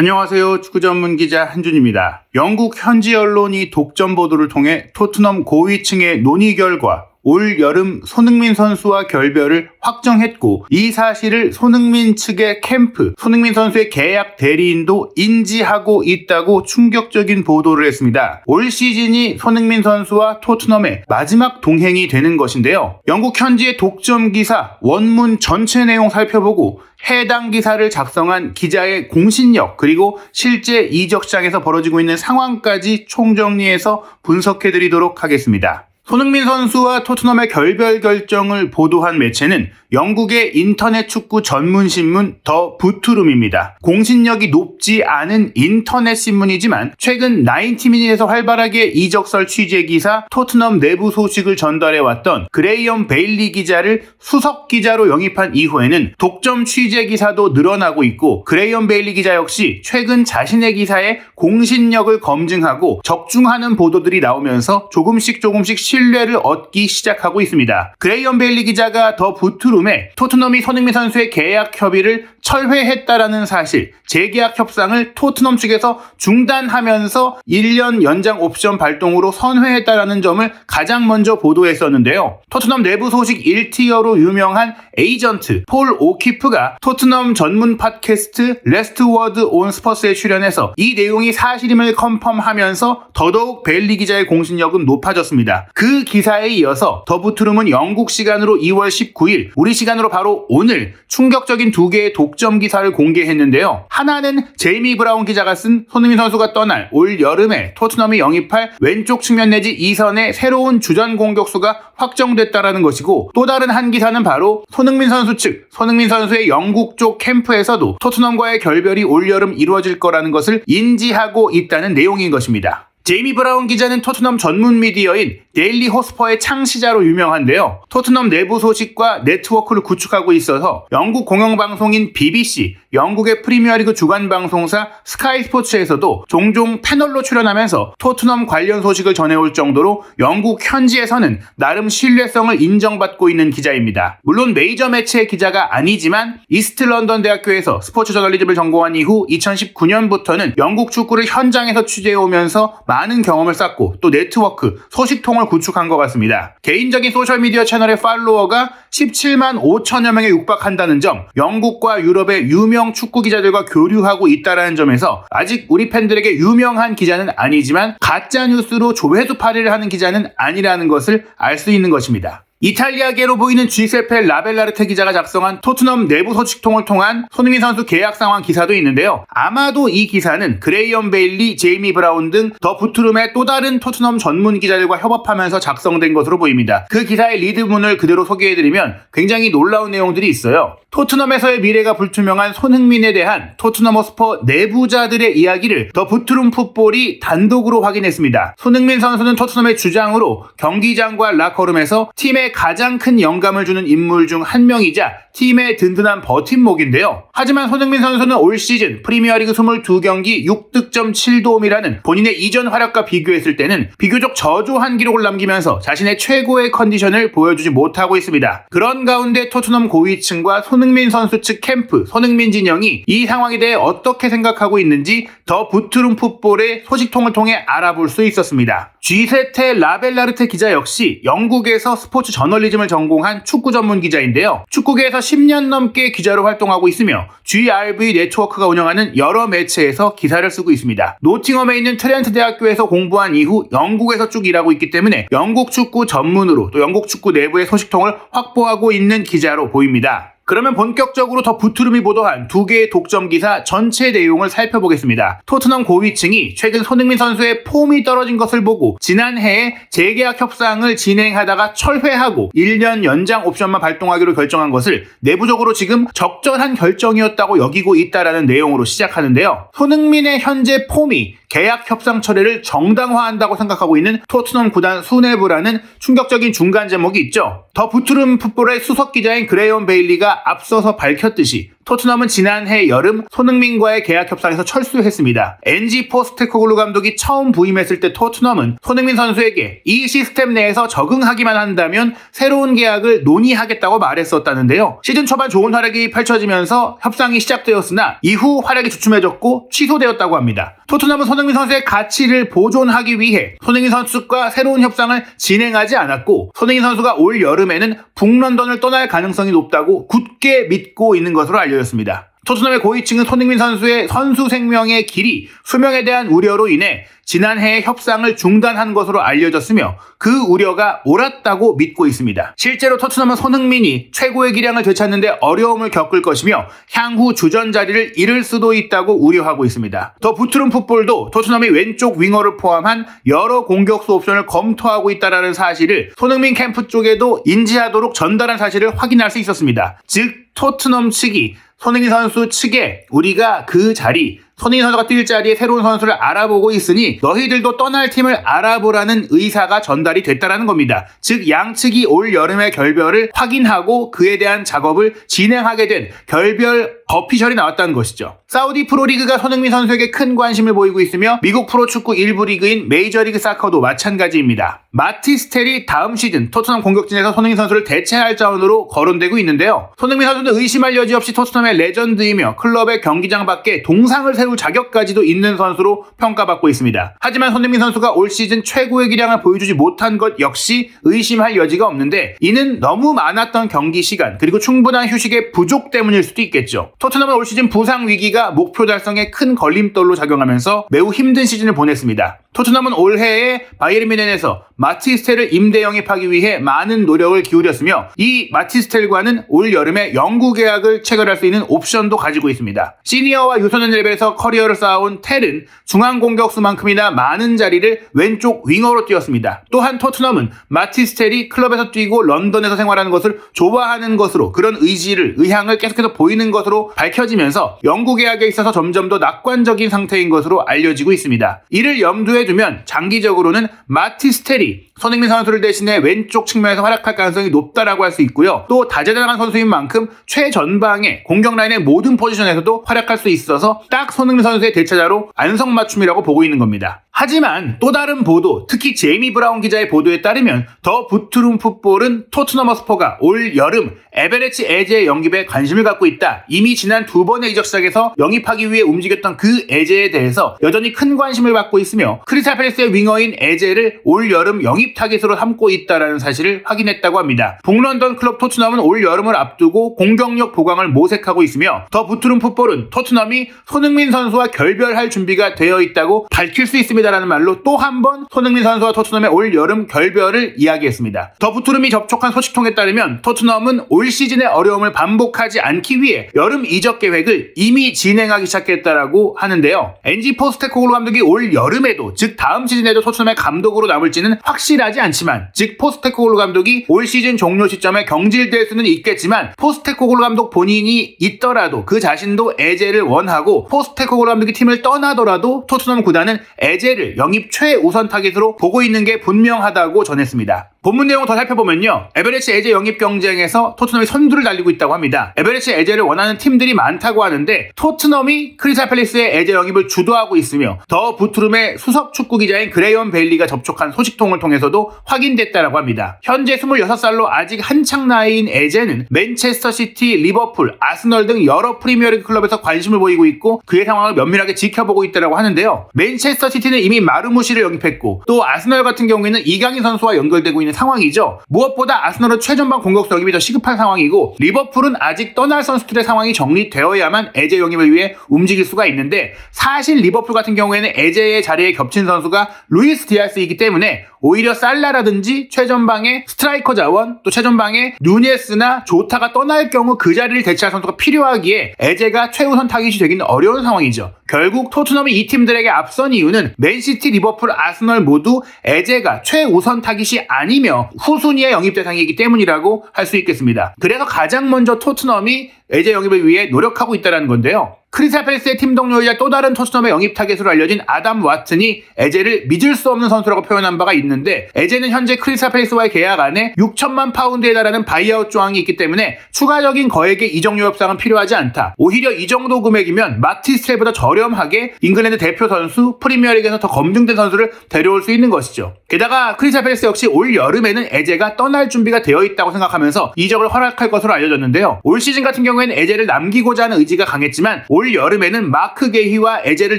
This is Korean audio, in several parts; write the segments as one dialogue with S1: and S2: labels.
S1: 안녕하세요. 축구 전문 기자 한준입니다. 영국 현지 언론이 독점 보도를 통해 토트넘 고위층의 논의 결과 올 여름 손흥민 선수와 결별을 확정했고 이 사실을 손흥민 측의 캠프, 손흥민 선수의 계약 대리인도 인지하고 있다고 충격적인 보도를 했습니다. 올 시즌이 손흥민 선수와 토트넘의 마지막 동행이 되는 것인데요. 영국 현지의 독점 기사 원문 전체 내용 살펴보고 해당 기사를 작성한 기자의 공신력 그리고 실제 이적 시장에서 벌어지고 있는 상황까지 총정리해서 분석해 드리도록 하겠습니다. 손흥민 선수와 토트넘의 결별 결정을 보도한 매체는 영국의 인터넷 축구 전문 신문 더 부트룸입니다. 공신력이 높지 않은 인터넷 신문이지만 최근 나인티미닛에서 활발하게 이적설 취재 기사 토트넘 내부 소식을 전달해 왔던 그레이엄 베일리 기자를 수석 기자로 영입한 이후에는 독점 취재 기사도 늘어나고 있고 그레이엄 베일리 기자 역시 최근 자신의 기사에 공신력을 검증하고 적중하는 보도들이 나오면서 조금씩 조금씩 신뢰를 얻기 시작하고 있습니다. 그레이엄 베일리 기자가 더 부트룸 에 토트넘이 손흥민 선수의 계약 협의를 철회했다라는 사실, 재계약 협상을 토트넘 측에서 중단하면서 1년 연장 옵션 발동으로 선회했다라는 점을 가장 먼저 보도했었는데요. 토트넘 내부 소식 1티어로 유명한 에이전트 폴 오키프가 토트넘 전문 팟캐스트 레스트 워드 온 스퍼스에 출연해서 이 내용이 사실임을 컨펌하면서 더더욱 벨리 기자의 공신력은 높아졌습니다. 그 기사에 이어서 더부트룸은 영국 시간으로 2월 19일, 우리 시간으로 바로 오늘 충격적인 두 개의 독점 기사를 공개했는데요. 하나는 제이미 브라운 기자가 쓴 손흥민 선수가 떠날 올 여름에 토트넘이 영입할 왼쪽 측면 내지 2선의 새로운 주전 공격수가 확정됐다라는 것이고 또 다른 한 기사는 바로 손흥민 선수 측, 손흥민 선수의 영국 쪽 캠프에서도 토트넘과의 결별이 올 여름 이루어질 거라는 것을 인지하고 있다는 내용인 것입니다. 제이미 브라운 기자는 토트넘 전문 미디어인 데일리 호스퍼의 창시자로 유명한데요. 토트넘 내부 소식과 네트워크를 구축하고 있어서 영국 공영방송인 BBC, 영국의 프리미어리그 주간 방송사 스카이 스포츠에서도 종종 패널로 출연하면서 토트넘 관련 소식을 전해올 정도로 영국 현지에서는 나름 신뢰성을 인정받고 있는 기자입니다. 물론 메이저 매체의 기자가 아니지만 이스트 런던 대학교에서 스포츠 저널리즘을 전공한 이후 2019년부터는 영국 축구를 현장에서 취재해오면서 많은 경험을 쌓고 또 네트워크, 소식통을 구축한 것 같습니다. 개인적인 소셜미디어 채널의 팔로워가 17만 5천여 명에 육박한다는 점, 영국과 유럽의 유명 축구 기자들과 교류하고 있다는 점에서 아직 우리 팬들에게 유명한 기자는 아니지만 가짜 뉴스로 조회수 파리를 하는 기자는 아니라는 것을 알 수 있는 것입니다. 이탈리아계로 보이는 G세페 라벨라르테 기자가 작성한 토트넘 내부 소식통을 통한 손흥민 선수 계약 상황 기사도 있는데요. 아마도 이 기사는 그레이엄 베일리, 제이미 브라운 등 더 부트룸의 또 다른 토트넘 전문 기자들과 협업하면서 작성된 것으로 보입니다. 그 기사의 리드문을 그대로 소개해드리면 굉장히 놀라운 내용들이 있어요. 토트넘에서의 미래가 불투명한 손흥민에 대한 토트넘 허스퍼 내부자들의 이야기를 더 부트룸 풋볼이 단독으로 확인했습니다. 손흥민 선수는 토트넘의 주장으로 경기장과 라커룸에서 팀의 가장 큰 영감을 주는 인물 중 한 명이자 팀의 든든한 버팀목인데요. 하지만 손흥민 선수는 올 시즌 프리미어리그 22경기 6득점 7도움이라는 본인의 이전 활약과 비교했을 때는 비교적 저조한 기록을 남기면서 자신의 최고의 컨디션을 보여주지 못하고 있습니다. 그런 가운데 토트넘 고위층과 손흥민 선수 측 캠프, 손흥민 진영이 이 상황에 대해 어떻게 생각하고 있는지 더 부트룸 풋볼의 소식통을 통해 알아볼 수 있었습니다. G세테 라벨라르테 기자 역시 영국에서 스포츠 저널리즘을 전공한 축구 전문 기자인데요. 축구계에서 10년 넘게 기자로 활동하고 있으며 GRV 네트워크가 운영하는 여러 매체에서 기사를 쓰고 있습니다. 노팅엄에 있는 트렌트 대학교에서 공부한 이후 영국에서 쭉 일하고 있기 때문에 영국 축구 전문으로 또 영국 축구 내부의 소식통을 확보하고 있는 기자로 보입니다. 그러면 본격적으로 더 부트름이 보도한 두 개의 독점 기사 전체 내용을 살펴보겠습니다. 토트넘 고위층이 최근 손흥민 선수의 폼이 떨어진 것을 보고 지난해에 재계약 협상을 진행하다가 철회하고 1년 연장 옵션만 발동하기로 결정한 것을 내부적으로 지금 적절한 결정이었다고 여기고 있다라는 내용으로 시작하는데요. 손흥민의 현재 폼이 계약 협상 처리를 정당화한다고 생각하고 있는 토트넘 구단 수뇌부라는 충격적인 중간 제목이 있죠. 더 부트름 풋볼의 수석 기자인 그레이엄 베일리가 앞서서 밝혔듯이 토트넘은 지난해 여름 손흥민과의 계약 협상에서 철수했습니다. NG 포스테코글루 감독이 처음 부임했을 때 토트넘은 손흥민 선수에게 이 시스템 내에서 적응하기만 한다면 새로운 계약을 논의하겠다고 말했었다는데요. 시즌 초반 좋은 활약이 펼쳐지면서 협상이 시작되었으나 이후 활약이 주춤해졌고 취소되었다고 합니다. 토트넘은 손흥민 선수의 가치를 보존하기 위해 손흥민 선수과 새로운 협상을 진행하지 않았고 손흥민 선수가 올 여름에는 북런던을 떠날 가능성이 높다고 굳게 믿고 있는 것으로 알려졌습니다. 토트넘의 고위층은 손흥민 선수의 선수 생명의 길이 수명에 대한 우려로 인해 지난해 협상을 중단한 것으로 알려졌으며 그 우려가 옳았다고 믿고 있습니다. 실제로 토트넘은 손흥민이 최고의 기량을 되찾는데 어려움을 겪을 것이며 향후 주전 자리를 잃을 수도 있다고 우려하고 있습니다. 더 부트름 풋볼도 토트넘이 왼쪽 윙어를 포함한 여러 공격수 옵션을 검토하고 있다는 사실을 손흥민 캠프 쪽에도 인지하도록 전달한 사실을 확인할 수 있었습니다. 즉 토트넘 측이 손흥민 선수 측에 우리가 그 자리 손흥민 선수가 뛸 자리에 새로운 선수를 알아보고 있으니 너희들도 떠날 팀을 알아보라는 의사가 전달이 됐다라는 겁니다. 즉 양측이 올 여름의 결별을 확인하고 그에 대한 작업을 진행하게 된 결별 어피셜이 나왔다는 것이죠. 사우디 프로리그가 손흥민 선수에게 큰 관심을 보이고 있으며 미국 프로축구 일부 리그인 메이저리그 사커도 마찬가지입니다. 마티스텔이 다음 시즌 토트넘 공격진에서 손흥민 선수를 대체할 자원으로 거론되고 있는데요. 손흥민 선수는 의심할 여지 없이 토트넘의 레전드이며 클럽의 경기장 밖에 동상을 세울 자격까지도 있는 선수로 평가받고 있습니다. 하지만 손흥민 선수가 올 시즌 최고의 기량을 보여주지 못한 것 역시 의심할 여지가 없는데 이는 너무 많았던 경기 시간 그리고 충분한 휴식의 부족 때문일 수도 있겠죠. 토트넘은 올 시즌 부상 위기가 목표 달성에 큰 걸림돌로 작용하면서 매우 힘든 시즌을 보냈습니다. 토트넘은 올해에 바이에른 뮌헨에서 마티스텔을 임대 영입하기 위해 많은 노력을 기울였으며 이 마티스텔과는 올 여름에 영구 계약을 체결할 수 있는 옵션도 가지고 있습니다. 시니어와 유소년 레벨에서 커리어를 쌓아온 텔은 중앙 공격수만큼이나 많은 자리를 왼쪽 윙어로 뛰었습니다. 또한 토트넘은 마티스텔이 클럽에서 뛰고 런던에서 생활하는 것을 좋아하는 것으로 그런 의지를 의향을 계속해서 보이는 것으로 밝혀지면서 영구 계약에 있어서 점점 더 낙관적인 상태인 것으로 알려지고 있습니다. 이를 염두에 두면 장기적으로는 마티스텔이 손흥민 선수를 대신해 왼쪽 측면에서 활약할 가능성이 높다라고 할 수 있고요. 또 다재다능한 선수인 만큼 최전방의 공격 라인의 모든 포지션에서도 활약할 수 있어서 딱 손 흥민 선수의 대체자로 안성맞춤이라고 보고 있는 겁니다. 하지만 또 다른 보도, 특히 제이미 브라운 기자의 보도에 따르면 더 부트룸 풋볼은 토트넘 허스퍼가 올 여름 에베레치 에제의 영입에 관심을 갖고 있다. 이미 지난 두 번의 이적 시작에서 영입하기 위해 움직였던 그 에제에 대해서 여전히 큰 관심을 받고 있으며 크리스탈 팰리스의 윙어인 에제를 올 여름 영입 타깃으로 삼고 있다는 사실을 확인했다고 합니다. 북런던 클럽 토트넘은 올 여름을 앞두고 공격력 보강을 모색하고 있으며 더 부트룸 풋볼은 토트넘이 손흥민 선수와 결별할 준비가 되어 있다고 밝힐 수 있습니다. 라는 말로 또 한 번 손흥민 선수와 토트넘의 올 여름 결별을 이야기했습니다. 더 부트름이 접촉한 소식통에 따르면 토트넘은 올 시즌의 어려움을 반복하지 않기 위해 여름 이적 계획을 이미 진행하기 시작했다라고 하는데요. 엔지 포스테코글루 감독이 올 여름에도 즉 다음 시즌에도 토트넘의 감독으로 남을지는 확실하지 않지만 즉 포스테코글루 감독이 올 시즌 종료 시점에 경질될 수는 있겠지만 포스테코글루 감독 본인이 있더라도 그 자신도 에제를 원하고 포스테코글루 감독이 팀을 떠나더라도 토트넘 구단은 에제 를 영입 최우선 타깃으로 보고 있는 게 분명하다고 전했습니다. 본문 내용을 더 살펴보면요. 에베레치 에제 영입 경쟁에서 토트넘이 선두를 달리고 있다고 합니다. 에베레치 에제를 원하는 팀들이 많다고 하는데 토트넘이 크리스탈 팰리스의 에제 영입을 주도하고 있으며 더 부트룸의 수석 축구 기자인 그레이엄 베일리가 접촉한 소식통을 통해서도 확인됐다라고 합니다. 현재 26살로 아직 한창 나이인 에제는 맨체스터 시티, 리버풀, 아스널 등 여러 프리미어리그 클럽에서 관심을 보이고 있고 그의 상황을 면밀하게 지켜보고 있다고 하는데요. 맨체스터 시티는 이미 마르무시를 영입했고 또 아스널 같은 경우에는 이강인 선수와 연결되고 있는 상황이죠. 무엇보다 아스널은 최전방 공격수 영입이 더 시급한 상황이고 리버풀은 아직 떠날 선수들의 상황이 정리되어야만 에제 영입을 위해 움직일 수가 있는데 사실 리버풀 같은 경우에는 에제의 자리에 겹친 선수가 루이스 디아스이기 때문에 오히려 살라라든지 최전방의 스트라이커 자원 또 최전방의 누네스나 조타가 떠날 경우 그 자리를 대체할 선수가 필요하기에 에제가 최우선 타깃이 되기는 어려운 상황이죠. 결국 토트넘이 이 팀들에게 앞선 이유는 맨시티, 리버풀, 아스널 모두 에제가 최우선 타깃이 아 니며 후순위의 영입 대상이기 때문이라고 할 수 있겠습니다. 그래서 가장 먼저 토트넘이 에제 영입을 위해 노력하고 있다는 건데요. 크리스탈 팰리스의 팀 동료이자 또 다른 토트넘의 영입 타겟으로 알려진 아담 와튼이 에제를 믿을 수 없는 선수라고 표현한 바가 있는데 에제는 현재 크리스탈 팰리스와의 계약 안에 6천만 파운드에 달하는 바이아웃 조항이 있기 때문에 추가적인 거액의 이적료 협상은 필요하지 않다. 오히려 이 정도 금액이면 마티스텔보다 저렴하게 잉글랜드 대표 선수 프리미어리그에서 더 검증된 선수를 데려올 수 있는 것이죠. 게다가 크리스탈 팰리스 역시 올 여름에는 에제가 떠날 준비가 되어 있다고 생각하면서 이적을 허락할 것으로 알려졌는데요. 올 시즌 같은 경우에는 에제를 남기고자 하는 의지가 강했지만 올 여름에는 마크 게히와 에제를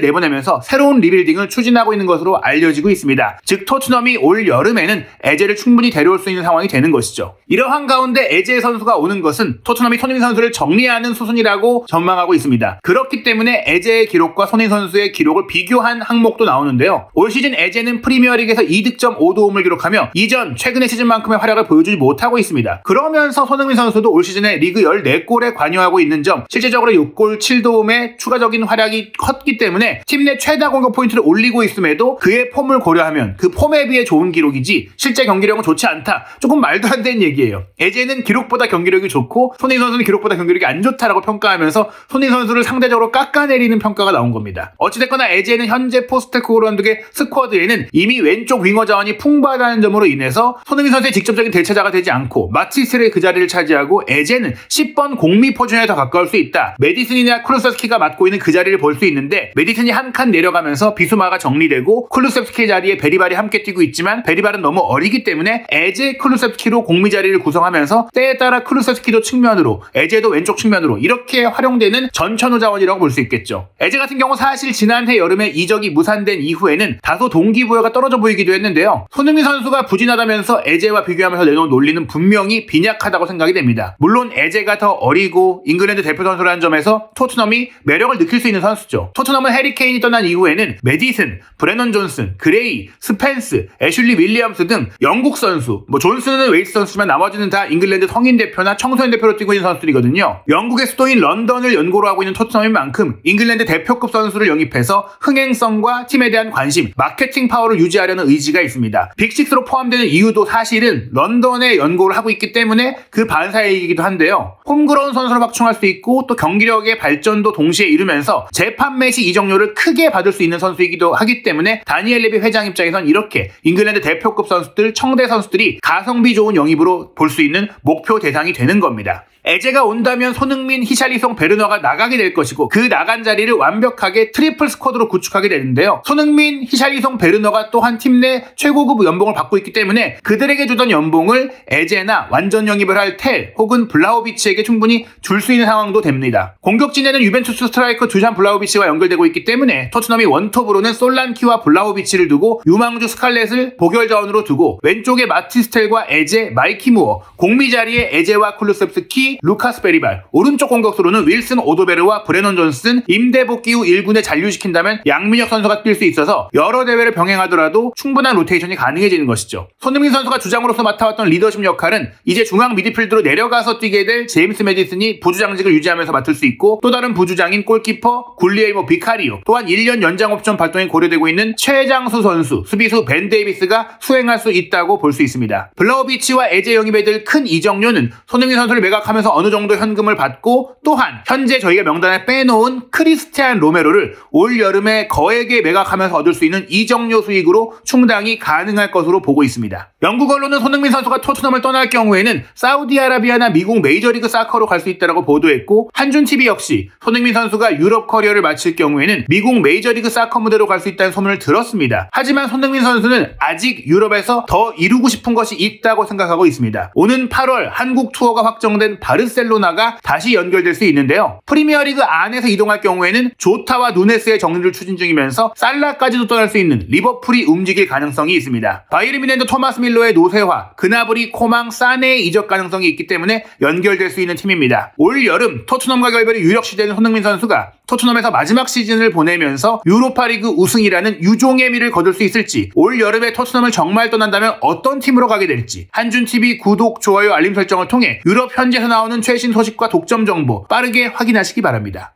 S1: 내보내면서 새로운 리빌딩을 추진하고 있는 것으로 알려지고 있습니다. 즉 토트넘이 올 여름에는 에제를 충분히 데려올 수 있는 상황이 되는 것이죠. 이러한 가운데 에제 선수가 오는 것은 토트넘이 손흥민 선수를 정리하는 수순이라고 전망하고 있습니다. 그렇기 때문에 에제의 기록과 손흥민 선수의 기록을 비교한 항목도 나오는데요. 올 시즌 에제는 프리미어리그에서 2득점 5도움을 기록하며 이전 최근의 시즌만큼의 활약을 보여주지 못하고 있습니다. 그러면서 손흥민 선수도 올 시즌에 리그 14골에 관여하고 있는 점, 실제적으로 6골 7도움 의 추가적인 활약이 컸기 때문에 팀 내 최다 공격 포인트를 올리고 있음에도 그의 폼을 고려하면 그 폼에 비해 좋은 기록이지 실제 경기력은 좋지 않다. 조금 말도 안 되는 얘기예요. 에제는 기록보다 경기력이 좋고 손흥민 선수는 기록보다 경기력이 안 좋다라고 평가하면서 손흥민 선수를 상대적으로 깎아내리는 평가가 나온 겁니다. 어찌됐거나 에제는 현재 포스테코로 감독의 스쿼드에는 이미 왼쪽 윙어 자원이 풍부하다는 점으로 인해서 손흥민 선수의 직접적인 대체자가 되지 않고 마티스의 그 자리를 차지하고 에제는 10번 공미 포지션에 더 가까울 수 있다. 메디슨이나 쿠루 세스키가 맡고 있는 그 자리를 볼 수 있는데 메디슨이 한 칸 내려가면서 비수마가 정리되고 쿠루세스키 자리에 베리발이 함께 뛰고 있지만 베리발은 너무 어리기 때문에 에제 쿠루세스키로 공미 자리를 구성하면서 때에 따라 쿠루세스키도 측면으로 에제도 왼쪽 측면으로 이렇게 활용되는 전천후 자원이라고 볼 수 있겠죠. 에제 같은 경우 사실 지난해 여름에 이적이 무산된 이후에는 다소 동기부여가 떨어져 보이기도 했는데요. 손흥민 선수가 부진하다면서 에제와 비교하면서 내놓은 논리는 분명히 빈약하다고 생각이 됩니다. 물론 에제가 더 어리고 잉글랜드 대표 선수라는 점에서 토트넘이 매력을 느낄 수 있는 선수죠. 토트넘은 해리 케인이 떠난 이후에는 메디슨, 브레넌 존슨, 그레이, 스펜스, 애슐리 윌리엄스 등 영국 선수, 뭐 존슨은 웨이스 선수지만 나머지는 다 잉글랜드 성인 대표나 청소년 대표로 뛰고 있는 선수들이거든요. 영국의 수도인 런던을 연고로 하고 있는 토트넘인 만큼 잉글랜드 대표급 선수를 영입해서 흥행성과 팀에 대한 관심, 마케팅 파워를 유지하려는 의지가 있습니다. 빅식스로 포함되는 이유도 사실은 런던에 연고를 하고 있기 때문에 그 반사이기도 한데요. 홈그라운 선수로 확충할 수 있고 또 경기력의 발전도 동 시에 이루면서 재판매 시 이적료를 크게 받을 수 있는 선수이기도 하기 때문에 다니엘 레비 회장 입장에선 이렇게 잉글랜드 대표급 선수들, 청대 선수들이 가성비 좋은 영입으로 볼 수 있는 목표 대상이 되는 겁니다. 에제가 온다면 손흥민, 히샬리송, 베르너가 나가게 될 것이고 그 나간 자리를 완벽하게 트리플 스쿼드로 구축하게 되는데요. 손흥민, 히샬리송, 베르너가 또한 팀 내 최고급 연봉을 받고 있기 때문에 그들에게 주던 연봉을 에제나 완전 영입을 할 텔 혹은 블라우비치에게 충분히 줄 수 있는 상황도 됩니다. 공격진에는 유벤 투스 스트라이커 두잔 블라우비치와 연결되고 있기 때문에 토트넘이 원톱으로는 솔란키와 블라우비치를 두고 유망주 스칼렛을 보결 자원으로 두고 왼쪽에 마티스텔과 에제, 마이키 무어, 공미 자리에 에제와 쿨루셉스키, 루카스 베리발, 오른쪽 공격수로는 윌슨 오도베르와 브레넌 존슨, 임대 복귀 후 1군에 잔류시킨다면 양민혁 선수가 뛸 수 있어서 여러 대회를 병행하더라도 충분한 로테이션이 가능해지는 것이죠. 손흥민 선수가 주장으로서 맡아왔던 리더십 역할은 이제 중앙 미드필드로 내려가서 뛰게 될 제임스 메디슨이 부주장직을 유지하면서 맡을 수 있고 또 다른 부주 장인 골키퍼 굴리에이모 비카리오 또한 1년 연장 옵션 발동이 고려되고 있는 최장수 선수 수비수 벤 데이비스가 수행할 수 있다고 볼 수 있습니다. 블라우비치와 에제 영입에 들 큰 이적료는 손흥민 선수를 매각하면서 어느 정도 현금을 받고 또한 현재 저희가 명단에 빼놓은 크리스티안 로메로를 올 여름에 거액에 매각하면서 얻을 수 있는 이적료 수익으로 충당이 가능할 것으로 보고 있습니다. 영국 언론은 손흥민 선수가 토트넘을 떠날 경우에는 사우디아라비아나 미국 메이저리그 사커로 갈 수 있다고 보도했고 한준TV 역시 손흥민 선수가 유럽 커리어를 마칠 경우에는 미국 메이저리그 사커 무대로 갈 수 있다는 소문을 들었습니다. 하지만 손흥민 선수는 아직 유럽에서 더 이루고 싶은 것이 있다고 생각하고 있습니다. 오는 8월 한국 투어가 확정된 바르셀로나가 다시 연결될 수 있는데요. 프리미어리그 안에서 이동할 경우에는 조타와 누네스의 정리를 추진 중이면서 살라까지도 떠날 수 있는 리버풀이 움직일 가능성이 있습니다. 바이에른 미넨도 토마스 밀러의 노세화, 그나브리, 코망, 사네의 이적 가능성이 있기 때문에 연결될 수 있는 팀입니다. 올 여름 토트넘과 결별이 유력시되는 손흥민 선수가 토트넘에서 마지막 시즌을 보내면서 유로파리그 우승이라는 유종의 미를 거둘 수 있을지 올 여름에 토트넘을 정말 떠난다면 어떤 팀으로 가게 될지 한준TV 구독, 좋아요, 알림 설정을 통해 유럽 현지에서 나오는 최신 소식과 독점 정보 빠르게 확인하시기 바랍니다.